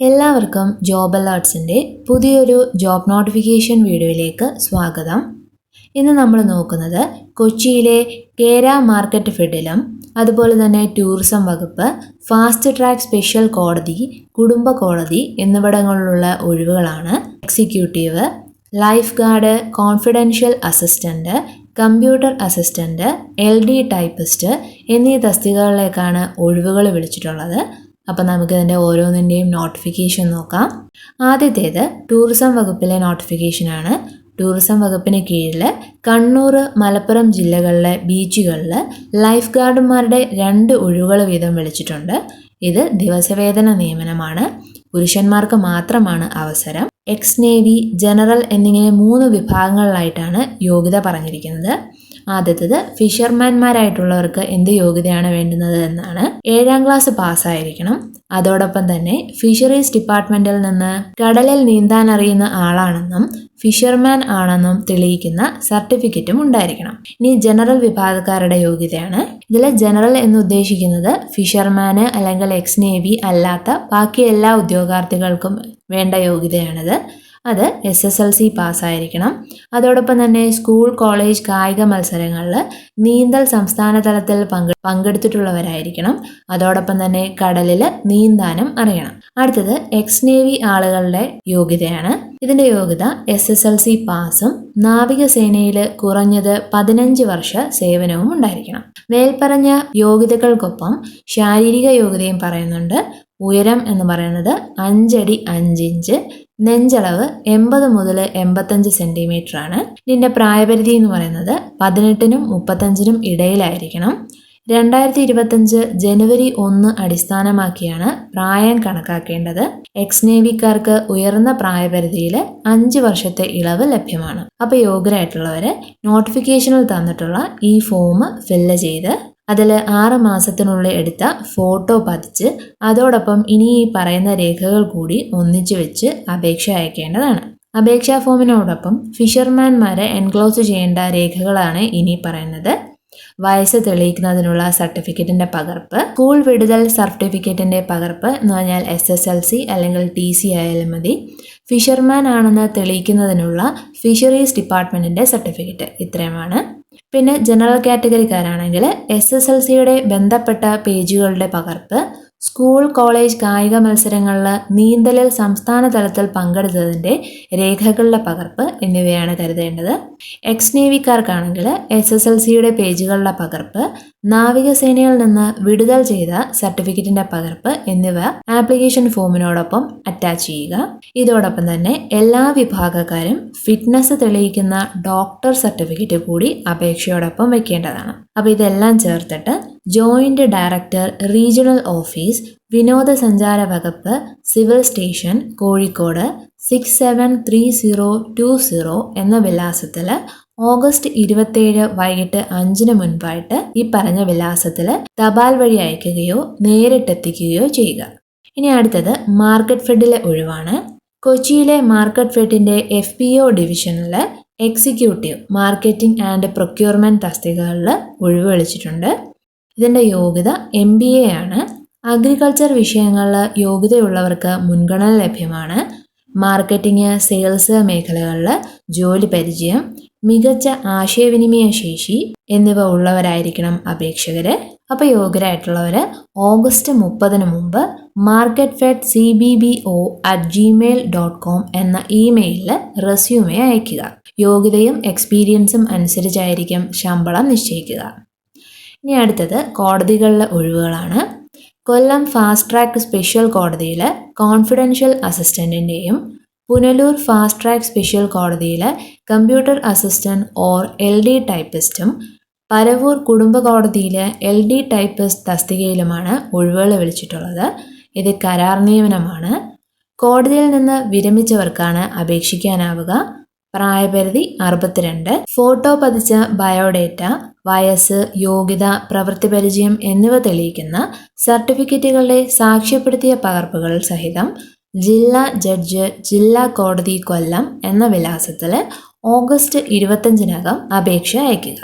എല്ലാവർക്കും ജോബ് അലേർട്സിന്റെ പുതിയൊരു job notification വീഡിയോയിലേക്ക് സ്വാഗതം. ഇന്ന് നമ്മൾ നോക്കുന്നത് കൊച്ചിയിലെ കേര മാർക്കറ്റ് ഫെഡിലും അതുപോലെ തന്നെ ടൂറിസം വകുപ്പ് ഫാസ്റ്റ് ട്രാക്ക് സ്പെഷ്യൽ കോടതി കുടുംബ കോടതി എന്നിവിടങ്ങളിലുള്ള ഒഴിവുകളാണ്. Executive life guard confidential assistant computer assistant L D typist എന്നീ തസ്തികകളിലേക്കാണ് ഒഴിവുകൾ വിളിച്ചിട്ടുള്ളത്. അപ്പോൾ നമുക്ക് ഇതിന്റെ ഓരോന്നിന്റെയും നോട്ടിഫിക്കേഷൻ നോക്കാം. ആദ്യത്തേത് ടൂറിസം വകുപ്പിലെ നോട്ടിഫിക്കേഷനാണ് ടൂറിസം വകുപ്പിന് കീഴിൽ കണ്ണൂർ മലപ്പുറം ജില്ലകളിലെ ബീച്ചുകളിൽ ലൈഫ് ഗാർഡുമാരുടെ രണ്ട് ഒഴിവുകൾ വീതം വിളിച്ചിട്ടുണ്ട്. ഇത് ദിവസവേതന നിയമനമാണ്. പുരുഷന്മാർക്ക് മാത്രമാണ് അവസരം. എക്സ് നേവി ജനറൽ എന്നിങ്ങനെ മൂന്ന് വിഭാഗങ്ങളിലായിട്ടാണ് യോഗ്യത പറഞ്ഞിരിക്കുന്നത്. ആദ്യത്തത് ഫിഷർമാൻമാരായിട്ടുള്ളവർക്ക് എന്ത് യോഗ്യതയാണ് വേണ്ടുന്നത് എന്നാണ്. ഏഴാം ക്ലാസ് പാസ്സായിരിക്കണം. അതോടൊപ്പം തന്നെ ഫിഷറീസ് ഡിപ്പാർട്ട്മെന്റിൽ നിന്ന് കടലിൽ നീന്താൻ അറിയുന്ന ആളാണെന്നും ഫിഷർമാൻ ആണെന്നും തെളിയിക്കുന്ന സർട്ടിഫിക്കറ്റും ഉണ്ടായിരിക്കണം. ഇനി ജനറൽ വിഭാഗക്കാരുടെ യോഗ്യതയാണ്. ഇതിൽ ജനറൽ എന്ന് ഉദ്ദേശിക്കുന്നത് ഫിഷർമാന് അല്ലെങ്കിൽ എക്സ് നേവി അല്ലാത്ത ബാക്കി എല്ലാ ഉദ്യോഗാർത്ഥികൾക്കും വേണ്ട യോഗ്യതയാണിത്. അത് എസ് എസ് എൽ സി പാസ്സായിരിക്കണം. അതോടൊപ്പം തന്നെ സ്കൂൾ കോളേജ് കായിക മത്സരങ്ങളിൽ നീന്തൽ സംസ്ഥാന തലത്തിൽ പങ്കെ പങ്കെടുത്തിട്ടുള്ളവരായിരിക്കണം. അതോടൊപ്പം തന്നെ കടലിൽ നീന്താനും അറിയണം. അടുത്തത് എക്സ് നേവി ആളുകളുടെ യോഗ്യതയാണ്. ഇതിന്റെ യോഗ്യത എസ് എസ് എൽ സി പാസും നാവികസേനയിൽ കുറഞ്ഞത് പതിനഞ്ച് വർഷ സേവനവും ഉണ്ടായിരിക്കണം. മേൽപ്പറഞ്ഞ യോഗ്യതകൾക്കൊപ്പം ശാരീരിക യോഗ്യതയും പറയുന്നുണ്ട്. ഉയരം എന്ന് പറയുന്നത് അഞ്ചടി അഞ്ചിഞ്ച് നെഞ്ചളവ് എൺപത് മുതൽ എൺപത്തഞ്ച് സെന്റിമീറ്റർ ആണ് ഇതിന്റെ പ്രായപരിധി എന്ന് പറയുന്നത് പതിനെട്ടിനും മുപ്പത്തഞ്ചിനും ഇടയിലായിരിക്കണം. രണ്ടായിരത്തി ഇരുപത്തഞ്ച് ജനുവരി ഒന്ന് അടിസ്ഥാനമാക്കിയാണ് പ്രായം കണക്കാക്കേണ്ടത്. എക്സ് നേവിക്കാർക്ക് ഉയർന്ന പ്രായപരിധിയിൽ അഞ്ച് വർഷത്തെ ഇളവ് ലഭ്യമാണ്. അപ്പോൾ യോഗ്യരായിട്ടുള്ളവർ നോട്ടിഫിക്കേഷനിൽ തന്നിട്ടുള്ള ഈ ഫോം ഫില്ല് ചെയ്ത് അതിൽ ആറ് മാസത്തിനുള്ളിൽ എടുത്ത ഫോട്ടോ പതിച്ച് അതോടൊപ്പം ഇനി ഈ പറയുന്ന രേഖകൾ കൂടി ഒന്നിച്ചു വെച്ച് അപേക്ഷ അയക്കേണ്ടതാണ്. അപേക്ഷാ ഫോമിനോടൊപ്പം ഫിഷർമാൻമാരെ എൻക്ലോസ് ചെയ്യേണ്ട രേഖകളാണ് ഇനി പറയുന്നത്. വയസ്സ് തെളിയിക്കുന്നതിനുള്ള സർട്ടിഫിക്കറ്റിന്റെ പകർപ്പ് സ്കൂൾ വിടുതൽ സർട്ടിഫിക്കറ്റിന്റെ പകർപ്പ് എന്ന് പറഞ്ഞാൽ എസ് എസ് എൽ സി അല്ലെങ്കിൽ ടി സി ആയാലും മതി. ഫിഷർമാൻ ആണെന്ന് തെളിയിക്കുന്നതിനുള്ള ഫിഷറീസ് ഡിപ്പാർട്ട്മെന്റിന്റെ സർട്ടിഫിക്കറ്റ് ഇത്രയുമാണ്. പിന്നെ ജനറൽ കാറ്റഗറിക്കാരാണെങ്കിൽ എസ് എസ് എൽ സിയുടെ ബന്ധപ്പെട്ട പേജുകളുടെ പകർപ്പ് സ്കൂൾ കോളേജ് കായിക മത്സരങ്ങളിൽ നീന്തലിൽ സംസ്ഥാന തലത്തിൽ പങ്കെടുത്തതിന്റെ രേഖകളുടെ പകർപ്പ് എന്നിവയാണ് കരുതേണ്ടത്. എക്സ് നേവിക്കാർക്കാണെങ്കിൽ എസ് എസ് എൽ സിയുടെ പേജുകളുടെ പകർപ്പ് നാവികസേനയിൽ നിന്ന് വിടുതൽ ചെയ്ത സർട്ടിഫിക്കറ്റിന്റെ പകർപ്പ് എന്നിവ ആപ്ലിക്കേഷൻ ഫോമിനോടൊപ്പം അറ്റാച്ച് ചെയ്യുക. ഇതോടൊപ്പം തന്നെ എല്ലാ വിഭാഗക്കാരും ഫിറ്റ്നസ് തെളിയിക്കുന്ന ഡോക്ടർ സർട്ടിഫിക്കറ്റ് കൂടി അപേക്ഷയോടൊപ്പം വെക്കേണ്ടതാണ്. അപ്പോൾ ഇതെല്ലാം ചേർത്തിട്ട് ജോയിന്റ് ഡയറക്ടർ റീജിയണൽ ഓഫീസ് വിനോദസഞ്ചാര വകുപ്പ് civil station Kozhikode six seven three zero two zero എന്ന വിലാസത്തിൽ ഓഗസ്റ്റ് ഇരുപത്തേഴ് വൈകിട്ട് അഞ്ചിന് മുൻപായിട്ട് ഈ പറഞ്ഞ വിലാസത്തിൽ തപാൽ വഴി അയക്കുകയോ നേരിട്ടെത്തിക്കുകയോ ചെയ്യുക. ഇനി അടുത്തത് മാർക്കറ്റ് ഫെഡിലെ ഒഴിവാണ്. കൊച്ചിയിലെ മാർക്കറ്റ് ഫെഡിന്റെ എഫ് പി ഒ ഡിവിഷനിൽ എക്സിക്യൂട്ടീവ് മാർക്കറ്റിംഗ് ആൻഡ് പ്രൊക്യൂർമെന്റ് തസ്തികകളിൽ ഒഴിവ് വിളിച്ചിട്ടുണ്ട്. ഇതിന്റെ യോഗ്യത എം ബി എ ആണ്. അഗ്രികൾച്ചർ വിഷയങ്ങളിൽ യോഗ്യതയുള്ളവർക്ക് മുൻഗണന ലഭ്യമാണ്. മാർക്കറ്റിംഗ് സെയിൽസ് മേഖലകളിൽ ജോലി പരിചയം മികച്ച ആശയവിനിമയ ശേഷി എന്നിവ ഉള്ളവരായിരിക്കണം അപേക്ഷകർ അപ്പോൾ യോഗ്യരായിട്ടുള്ളവർ ഓഗസ്റ്റ് മുപ്പതിന് മുമ്പ് market fed C B B O at gmail dot com എന്ന ഇമെയിലിൽ റെസ്യൂമെ അയയ്ക്കുക. യോഗ്യതയും എക്സ്പീരിയൻസും അനുസരിച്ചായിരിക്കും ശമ്പളം നിശ്ചയിക്കുക. ഇനി അടുത്തത് കോടതികളിലെ ഒഴിവുകളാണ്. കൊല്ലം ഫാസ്റ്റ് ട്രാക്ക് സ്പെഷ്യൽ കോടതിയിൽ കോൺഫിഡൻഷ്യൽ അസിസ്റ്റന്റിന്റെയും പുനലൂർ ഫാസ്റ്റ് ട്രാക്ക് സ്പെഷ്യൽ കോടതിയിൽ computer assistant or L D ടൈപ്പിസ്റ്റും Paravur കുടുംബ കോടതിയിലെ എൽ ഡി ടൈപ്പിസ്റ്റ് തസ്തികയിലുമാണ് ഒഴിവുകൾ വിളിച്ചിട്ടുള്ളത് ഇത് കരാർ നിയമനമാണ്. കോടതിയിൽ നിന്ന് വിരമിച്ചവർക്കാണ് അപേക്ഷിക്കാനാവുക. പ്രായപരിധി അറുപത്തിരണ്ട്. ഫോട്ടോ പതിച്ച ബയോഡേറ്റ വയസ്സ് യോഗ്യത പ്രവൃത്തി പരിചയം എന്നിവ തെളിയിക്കുന്ന സർട്ടിഫിക്കറ്റുകളുടെ സാക്ഷ്യപ്പെടുത്തിയ പകർപ്പുകൾ സഹിതം ജില്ലാ ജഡ്ജ് ജില്ലാ കോടതി കൊല്ലം എന്ന വിലാസത്തിൽ ഓഗസ്റ്റ് ഇരുപത്തഞ്ചിനകം അപേക്ഷ അയയ്ക്കുക.